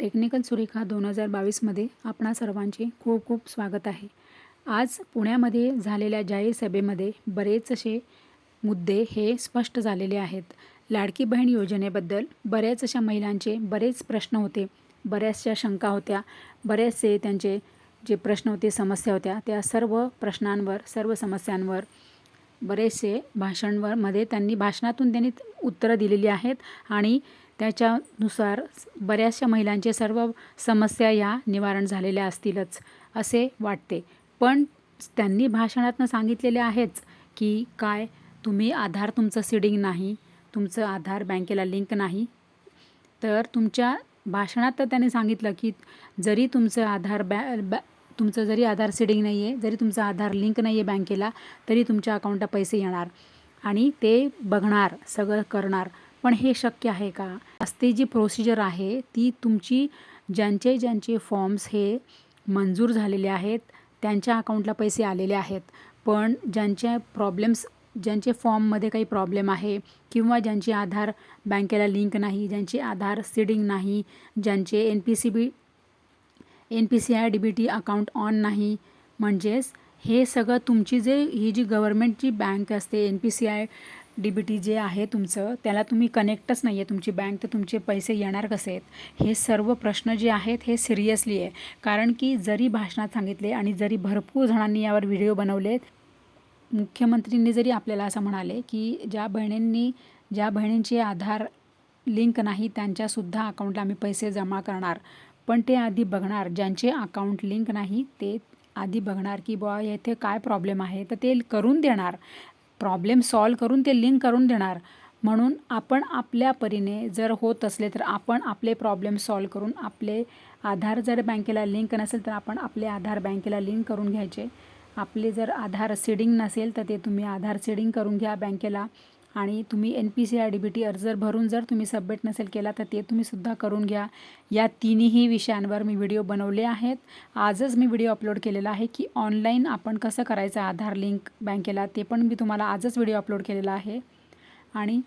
Technical Surekha दोन हजार बावीसमध्ये आपणा सर्वांचे खूप खूप स्वागत आहे. आज पुण्यामध्ये झालेल्या जाहीर सभेमध्ये बरेचसे मुद्दे हे स्पष्ट झालेले आहेत. लाडकी बहीण योजनेबद्दल बऱ्याच अशा महिलांचे बरेच प्रश्न होते बऱ्याचशा शंका होत्या बरेचसे त्यांचे जे प्रश्न होते समस्या होत्या त्या सर्व प्रश्नांवर सर्व समस्यांवर बरेचसे भाषणवर मध्ये त्यांनी भाषणातून त्यांनी उत्तरं दिलेली आहेत आणि त्याच्यानुसार बऱ्याचशा महिलांचे सर्व समस्या या निवारण झालेल्या असतीलच असे वाटते. पण त्यांनी भाषणातनं सांगितलेले आहेच की काय तुम्ही आधार तुमचं सीडिंग नाही तुमचं आधार बँकेला लिंक नाही? तर तुमच्या भाषणात तर त्यांनी सांगितलं की जरी तुमचं आधार बॅ बॅ तुमचं जरी आधार सीडिंग नाही आहे जरी तुमचं आधार लिंक नाही आहे बँकेला तरी तुमच्या अकाउंटला पैसे येणार आणि ते बघणार सगळं करणार. पण हे शक्य आहे का? असते जी प्रोसिजर आहे ती तुमची ज्यांचे ज्यांचे फॉर्म्स हे मंजूर झालेले आहेत त्यांच्या अकाउंटला पैसे आलेले आहेत. पण ज्यांच्या प्रॉब्लेम्स ज्यांचे फॉर्ममध्ये काही प्रॉब्लेम आहे किंवा ज्यांचे आधार बँकेला लिंक नाही ज्यांचे आधार सीडिंग नाही ज्यांचे N P C B N P C I D B T account on नाही म्हणजेच हे सगळं तुमची जे ही जी गव्हर्मेंटची बँक असते N P C I D B T जे आहे तुमचं त्याला तुम्ही कनेक्टच नाही आहे तुमची बँक तर तुमचे पैसे येणार कसे आहेत? हे सर्व प्रश्न जे आहेत हे सिरियसली आहे. कारण की जरी भाषणात सांगितले आणि जरी भरपूर जणांनी यावर व्हिडिओ बनवले मुख्यमंत्रींनी जरी आपल्याला असं म्हणाले की ज्या बहिणींनी ज्या बहिणींचे आधार लिंक नाही त्यांच्यासुद्धा अकाउंटला आम्ही पैसे जमा करणार. पण ते आधी बघणार. ज्यांचे अकाउंट लिंक नाही ते आधी बघणार की बुवा येथे काय प्रॉब्लेम आहे? तर ते करून देणार. प्रॉब्लेम सॉल्व करून ते लिंक करून देणार. म्हणून आपण आपल्या परीने जर होत असले तर आपण आपले प्रॉब्लेम सॉल्व करून आपले आधार जर बँकेला लिंक नसेल तर आपण आपले आधार बँकेला लिंक करून घ्यायचे. आपले जर आधार सीडिंग नसेल तर ते तुम्ही आधार सीडिंग करून घ्या बँकेला. आणि तुम्ही N P C I D B T अर्ज भरून जर तुम्ही सबमिट नसेल केला तर ते तुम्हीसुद्धा करून घ्या. या तिन्ही विषयांवर मी व्हिडिओ बनवले आहेत. आजच मी व्हिडिओ अपलोड केलेला आहे की ऑनलाईन आपण कसं करायचं आधार लिंक बँकेला ते पण मी तुम्हाला आजच व्हिडिओ अपलोड केलेला आहे. आणि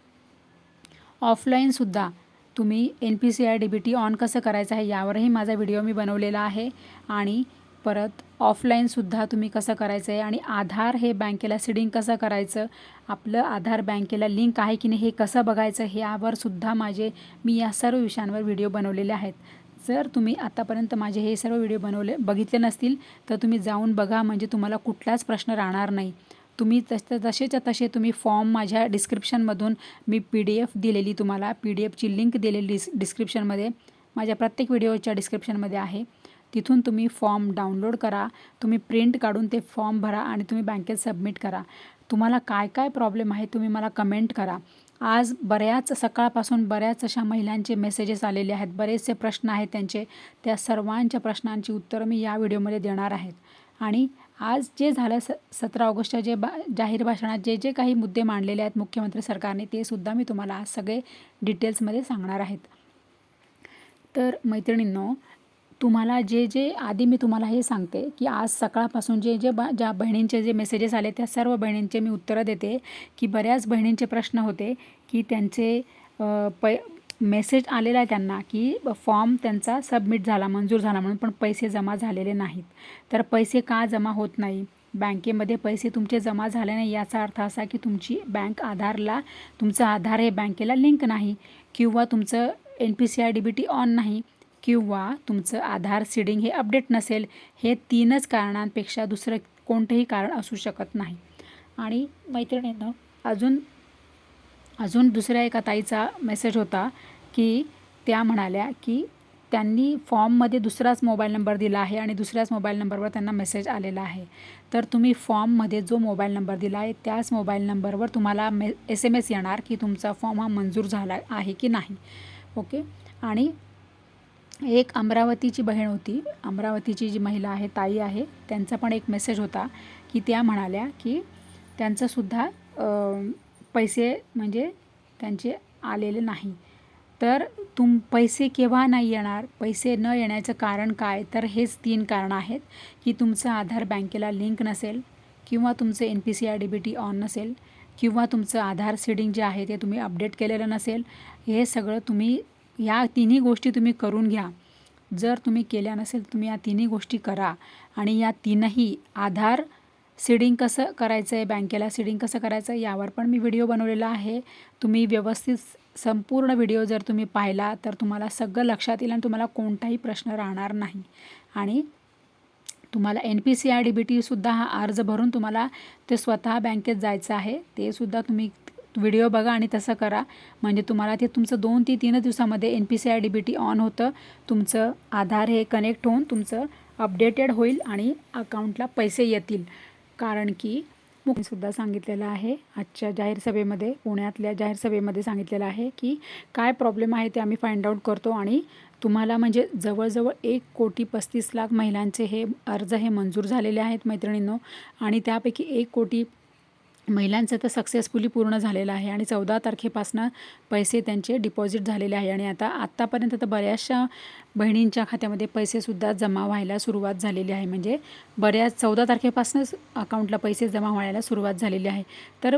ऑफलाईनसुद्धा तुम्ही N P C I D B T on कसं करायचं आहे यावरही माझा व्हिडिओ मी बनवलेला आहे. आणि परत ऑफलाईनसुद्धा तुम्ही कसं करायचं आहे आणि आधार हे बँकेला सिडिंग कसं करायचं? आपलं आधार बँकेला लिंक आहे की नाही हे कसं बघायचं? हे सुद्धा माझे मी या सर्व विषयांवर व्हिडिओ बनवलेले आहेत. जर तुम्ही आतापर्यंत माझे हे सर्व व्हिडिओ बनवले बघितले नसतील तर तुम्ही जाऊन बघा म्हणजे तुम्हाला कुठलाच प्रश्न राहणार नाही. तुम्ही तस तसेच्या तसे तुम्ही फॉर्म माझ्या डिस्क्रिप्शनमधून मी पी डी एफ दिलेली तुम्हाला पी डी एफची लिंक दिलेली डिस डिस्क्रिप्शनमध्ये माझ्या प्रत्येक व्हिडिओच्या डिस्क्रिप्शनमध्ये आहे. तिथून तुम्ही फॉर्म डाउनलोड करा तुम्ही प्रिंट काढून ते फॉर्म भरा आणि तुम्ही बँकेत सबमिट करा. तुम्हाला काय काय प्रॉब्लेम आहे तुम्ही मला कमेंट करा. आज बऱ्याच सकाळपासून बऱ्याच अशा महिलांचे मेसेजेस आलेले आहेत. बरेचसे प्रश्न आहेत त्यांचे. त्या सर्वांच्या प्रश्नांची उत्तरं मी या व्हिडिओमध्ये देणार आहेत. आणि आज जे झालं स सतरा ऑगस्टच्या जे बा जाहीर भाषणात जे जे काही मुद्दे मांडलेले आहेत मुख्यमंत्री सरकारने ते सुद्धा मी तुम्हाला आज सगळे डिटेल्समध्ये सांगणार आहेत. तर मैत्रिणींनो तुम्हाला जे जे आधी मी तुम्हाला हे सांगते की आज सकाळपासून जे जे बा ज्या बहिणींचे जे मेसेजेस आले त्या सर्व बहिणींचे मी उत्तरं देते की बऱ्याच बहिणींचे प्रश्न होते की त्यांचे पै मेसेज आलेला आहे त्यांना की फॉर्म त्यांचा सबमिट झाला मंजूर झाला म्हणून पण पैसे जमा झालेले नाहीत. तर पैसे का जमा होत नाही? बँकेमध्ये पैसे तुमचे जमा झाले नाही याचा अर्थ असा की तुमची बँक आधारला तुमचं आधार हे बँकेला लिंक नाही किंवा तुमचं N P C I D B T on नाही. किंवा तुमचं आधार सीडिंग हे अपडेट नसेल हे तीनच कारणांपेक्षा दुसरं कोणतंही कारण असू शकत नाही. आणि मैत्रिणींनो अजून अजून दुसऱ्या एका ताईचा मेसेज होता की त्या म्हणाल्या की त्यांनी फॉर्ममध्ये दुसराच मोबाईल नंबर दिला आहे आणि दुसऱ्याच मोबाईल नंबरवर त्यांना मेसेज आलेला आहे. तर तुम्ही फॉर्ममध्ये जो मोबाईल नंबर दिला आहे त्याच मोबाईल नंबरवर तुम्हाला मे एस एम एस येणार की तुमचा फॉर्म हा मंजूर झाला आहे की नाही. ओके? आणि एक अमरावतीची बहीण होती. अमरावतीची जी महिला आहे ताई आहे त्यांचा पण एक मेसेज होता की त्या म्हणाल्या की त्यांचंसुद्धा पैसे म्हणजे त्यांचे आलेले नाही. तर तुम पैसे केव्हा नाही येणार? पैसे न येण्याचं कारण काय? तर हेच तीन कारणं आहेत की तुमचं आधार बँकेला लिंक नसेल किंवा तुमचं N P C I D B T on नसेल किंवा तुमचं आधार सीडिंग जे आहे ते तुम्ही अपडेट केलेलं नसेल. हे सगळं तुम्ही या तिन्ही गोष्टी तुम्ही करून घ्या. जर तुम्ही केल्या नसेल तुम्ही या तिन्ही गोष्टी करा. आणि या तीनही आधार सीडिंग कसं करायचं आहे बँकेला सीडिंग कसं करायचं आहे यावर पण मी व्हिडिओ बनवलेला आहे. तुम्ही व्यवस्थित संपूर्ण व्हिडिओ जर तुम्ही पाहिला तर तुम्हाला सगळं लक्षात येईल आणि तुम्हाला कोणताही प्रश्न राहणार नाही. आणि तुम्हाला N P C I D B टीसुद्धा हा अर्ज भरून तुम्हाला ते स्वतः बँकेत जायचं आहे. ते सुद्धा तुम्ही व्हिडिओ बघा आणि तसं करा. म्हणजे तुम्हाला ते तुमचं दोन ते तीनच दिवसामध्ये N P C I D B T on होतं. तुमचं आधार हे कनेक्ट होऊन तुमचं अपडेटेड होईल आणि अकाउंटला पैसे येतील. कारण की सुद्धा सांगितलेलं आहे आजच्या जाहीर सभेमध्ये पुण्यातल्या जाहीर सभेमध्ये सांगितलेलं आहे की काय प्रॉब्लेम आहे ते आम्ही फाइंड आऊट करतो आणि तुम्हाला म्हणजे जवळजवळ एक कोटी पस्तीस लाख महिलांचे हे अर्ज हे मंजूर झालेले आहेत मैत्रिणींनो. आणि त्यापैकी एक कोटी महिलांचं तर सक्सेसफुली पूर्ण झालेलं आहे आणि चौदा तारखेपासनं पैसे त्यांचे डिपॉझिट झालेले आहे आणि आता आत्तापर्यंत तर बऱ्याचशा बहिणींच्या खात्यामध्ये पैसेसुद्धा जमा व्हायला सुरुवात झालेली आहे. म्हणजे बऱ्याच चौदा तारखेपासूनच अकाउंटला पैसे जमा व्हायला सुरुवात झालेली आहे. तर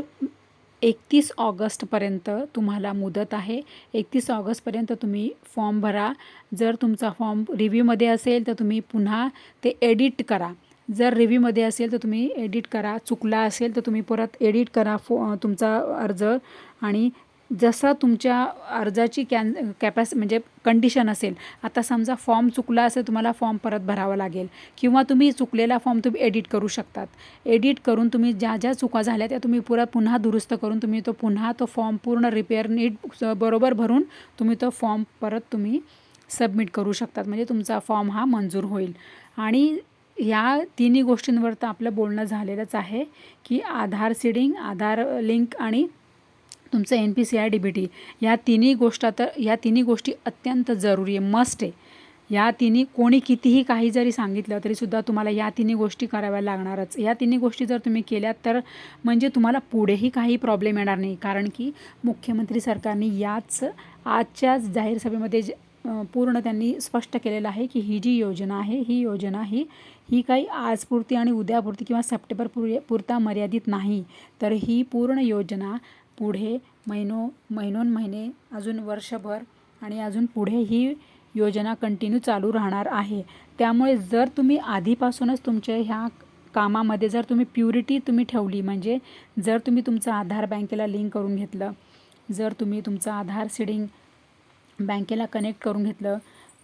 एकतीस ऑगस्टपर्यंत तुम्हाला मुदत आहे. एकतीस ऑगस्टपर्यंत तुम्ही फॉर्म भरा. जर तुमचा फॉर्म रिव्ह्यूमध्ये असेल तर तुम्ही पुन्हा ते एडिट करा. जर रिव्ह्यूमध्ये असेल तर तुम्ही एडिट करा. चुकला असेल तर तुम्ही परत एडिट करा फो तुमचा अर्ज. आणि जसं तुमच्या अर्जाची कॅन कॅपॅस म्हणजे कंडिशन असेल आता समजा फॉर्म चुकला असेल तुम्हाला फॉर्म परत भरावा लागेल. किंवा तुम्ही चुकलेला फॉर्म तुम्ही एडिट करू शकतात. एडिट करून तुम्ही ज्या ज्या चुका झाल्या त्या तुम्ही पुरा पुन्हा दुरुस्त करून तुम्ही तो पुन्हा तो फॉर्म पूर्ण रिपेअर नीट बरोबर भरून तुम्ही तो फॉर्म परत तुम्ही सबमिट करू शकतात. म्हणजे तुमचा फॉर्म हा मंजूर होईल. आणि ह्या तिन्ही गोष्टींवर तर आपलं बोलणं झालेलंच आहे की आधार सीडिंग आधार लिंक आणि तुमचं N P C I D B T या तिन्ही गोष्ट तर ह्या तिन्ही गोष्टी अत्यंत जरुरी आहे मस्ट आहे. या तिन्ही कोणी कितीही काही जरी सांगितलं तरीसुद्धा तुम्हाला या तिन्ही गोष्टी कराव्या लागणारच. या तिन्ही गोष्टी जर तुम्ही केल्यात तर म्हणजे तुम्हाला पुढेही काही प्रॉब्लेम येणार नाही. कारण की मुख्यमंत्री सरकारने याच आजच्याच जाहीर सभेमध्ये पूर्ण त्यांनी स्पष्ट केलेलं आहे की ही जी योजना आहे ही योजना ही ही काही आजपुरती आणि उद्यापुरती किंवा सप्टेंबर पुर पुरता मर्यादित नाही. तर ही पूर्ण योजना पुढे महिनो महिनोन महिने अजून वर्षभर आणि अजून पुढे ही योजना कंटिन्यू चालू राहणार आहे. त्यामुळे जर तुम्ही आधीपासूनच तुमच्या ह्या कामामध्ये जर तुम्ही प्युरिटी तुम्ही ठेवली म्हणजे जर तुम्ही तुमचं आधार बँकेला लिंक करून घेतलं जर तुम्ही तुमचं आधार सिडिंग बँकेला कनेक्ट करून घेतलं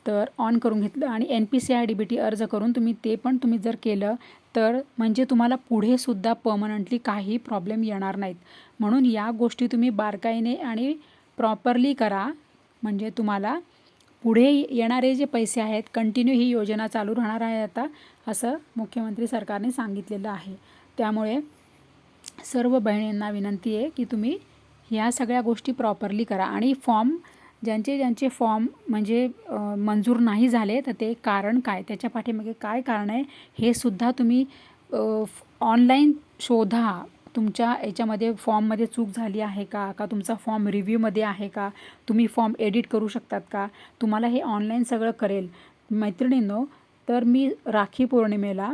तर ऑन करून घेतलं आणि N P C I D B T अर्ज करून तुम्ही ते पण तुम्ही जर केलं तर म्हणजे तुम्हाला पुढेसुद्धा पर्मनंटली काही प्रॉब्लेम येणार नाहीत. म्हणून या गोष्टी तुम्ही बारकाईने आणि प्रॉपरली करा. म्हणजे तुम्हाला पुढे येणारे जे पैसे आहेत कंटिन्यू ही योजना चालू राहणार आहे आता असं मुख्यमंत्री सरकारने सांगितलेलं आहे. त्यामुळे सर्व बहिणींना विनंती आहे की तुम्ही ह्या सगळ्या गोष्टी प्रॉपरली करा आणि फॉर्म ज्यांचे ज्यांचे फॉर्म म्हणजे मंजूर नाही झाले तर ते कारण काय? त्याच्या पाठीमागे काय कारण आहे? हे सुद्धा तुम्ही ऑनलाईन शोधा. तुमच्या याच्यामध्ये फॉर्ममध्ये चूक झाली आहे का? का तुमचा फॉर्म रिव्ह्यूमध्ये आहे का? तुम्ही फॉर्म एडिट करू शकतात का? तुम्हाला हे ऑनलाईन सगळं करेल. मैत्रिणींनो तर मी राखी पौर्णिमेला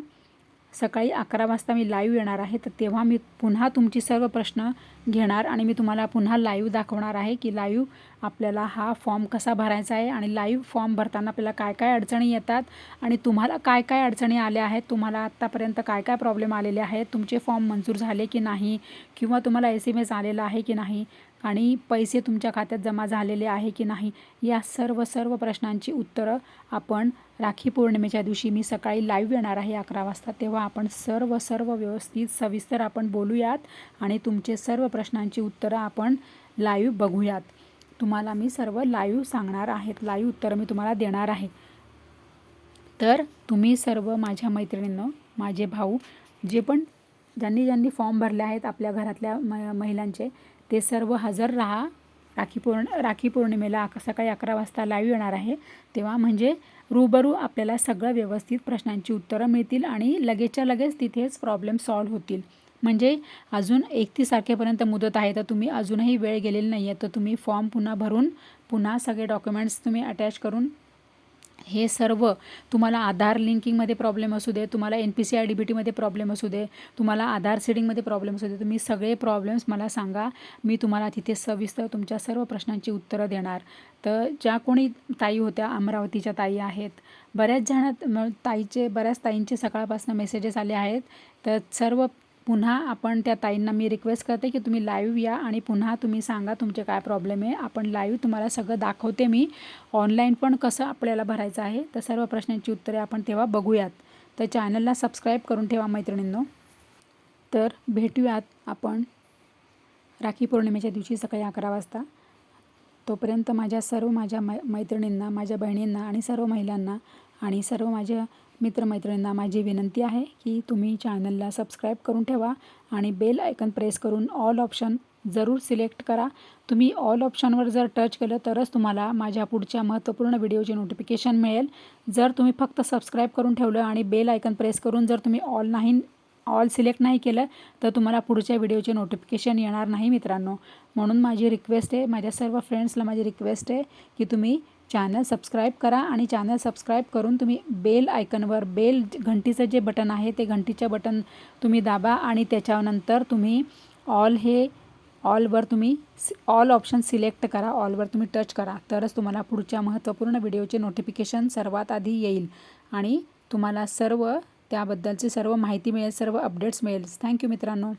सकाळी अकरा वाजता मी लाईव्ह येणार आहे. तर तेव्हा मी पुन्हा तुमची सर्व प्रश्न घेणार आणि मी तुम्हाला पुन्हा लाईव्ह दाखवणार आहे की लाईव्ह आपल्याला हा फॉर्म कसा भरायचा आहे आणि लाईव्ह फॉर्म भरताना आपल्याला काय काय अडचणी येतात आणि तुम्हाला काय काय अडचणी आल्या आहेत तुम्हाला आत्तापर्यंत काय काय प्रॉब्लेम आलेले आहेत तुमचे फॉर्म मंजूर झाले की नाही किंवा तुम्हाला एस एम एस आलेला आहे की नाही आणि पैसे तुमच्या खात्यात जमा झालेले आहे की नाही या सर्व सर्व प्रश्नांची उत्तरं आपण राखी पौर्णिमेच्या दिवशी मी सकाळी लाईव्ह येणार आहे अकरा वाजता. तेव्हा आपण सर्व सर्व व्यवस्थित सविस्तर आपण बोलूयात आणि तुमचे सर्व प्रश्नांची उत्तरं आपण लाईव्ह बघूयात. तुम्हाला मी सर्व लाईव्ह सांगणार आहेत. लाईव्ह उत्तरं मी तुम्हाला देणार आहे. तर तुम्ही सर्व माझ्या मैत्रिणींनो माझे भाऊ जे पण ज्यांनी ज्यांनी फॉर्म भरले आहेत आपल्या घरातल्या म महिलांचे ते सर्व हजर राहा. राखी पौर्ण राखी पौर्णिमेला सकाळी अकरा वाजता लाईव्ह येणार आहे. तेव्हा म्हणजे रूबरू आपल्याला सगळं व्यवस्थित प्रश्नांची उत्तरं मिळतील आणि लगेचच्या लगेच तिथेच प्रॉब्लेम सॉल्व्ह होतील. म्हणजे अजून एकतीस तारखेपर्यंत मुदत आहे. तर तुम्ही अजूनही वेळ गेलेली नाही आहे तर तुम्ही फॉर्म पुन्हा भरून पुन्हा सगळे डॉक्युमेंट्स तुम्ही अटॅच करून हे सर्व तुम्हाला आधार लिंकिंगमध्ये प्रॉब्लेम असू दे तुम्हाला N P C I D B टीमध्ये प्रॉब्लेम असू दे तुम्हाला आधार सेडिंगमध्ये प्रॉब्लेम असू दे तुम्ही सगळे प्रॉब्लेम्स मला सांगा. मी तुम्हाला तिथे सविस्तर तुमच्या सर्व प्रश्नांची उत्तरं देणार. तर ज्या कोणी ताई होत्या अमरावतीच्या ताई आहेत बऱ्याच जणात ताईचे बऱ्याच ताईंचे सकाळपासून मेसेजेस आले आहेत. तर सर्व पुन्हा आपण त्या ताईंना मी रिक्वेस्ट करते की तुम्ही लाईव्ह या आणि पुन्हा तुम्ही सांगा तुमचे काय प्रॉब्लेम आहे. आपण लाईव्ह तुम्हाला सगळं दाखवते मी. ऑनलाईन पण कसं आपल्याला भरायचं आहे. तर सर्व प्रश्नांची उत्तरे आपण तेव्हा बघूयात. तर चॅनलला सबस्क्राईब करून ठेवा मैत्रिणींनो. तर भेटूयात आपण राखी पौर्णिमेच्या दिवशी सकाळी अकरा वाजता. तोपर्यंत माझ्या सर्व माझ्या मै मैत्रिणींना माझ्या बहिणींना आणि सर्व महिलांना आणि सर्व माझ्या मित्रमैत्रिणींना माझी विनंती आहे की तुम्ही चॅनलला सबस्क्राईब करून ठेवा आणि बेल आयकन प्रेस करून ऑल ऑप्शन जरूर सिलेक्ट करा. तुम्ही ऑल ऑप्शनवर जर टच केलं तरच तुम्हाला माझ्या पुढच्या महत्त्वपूर्ण व्हिडिओचे नोटिफिकेशन मिळेल. जर तुम्ही फक्त सबस्क्राईब करून ठेवलं आणि बेल आयकन प्रेस करून जर तुम्ही ऑल नाही ऑल सिलेक्ट नाही केलं तर तुम्हाला पुढच्या व्हिडिओचे नोटिफिकेशन येणार नाही मित्रांनो. म्हणून माझी रिक्वेस्ट आहे माझ्या सर्व फ्रेंड्सला माझी रिक्वेस्ट आहे की तुम्ही चॅनल सबस्क्राईब करा आणि चॅनल सबस्क्राईब करून तुम्ही बेल आयकनवर बेल घंटीचं जे बटन आहे ते घंटीचं बटन तुम्ही दाबा आणि त्याच्यानंतर तुम्ही ऑल हे ऑलवर तुम्ही ऑल ऑप्शन सिलेक्ट करा ऑलवर तुम्ही टच करा. तरच तुम्हाला पुढच्या महत्त्वपूर्ण व्हिडिओचे नोटिफिकेशन सर्वात आधी येईल. आणि तुम्हाला सर्व त्याबद्दलची सर्व माहिती मिळेल सर्व अपडेट्स मिळेल. थँक्यू मित्रांनो.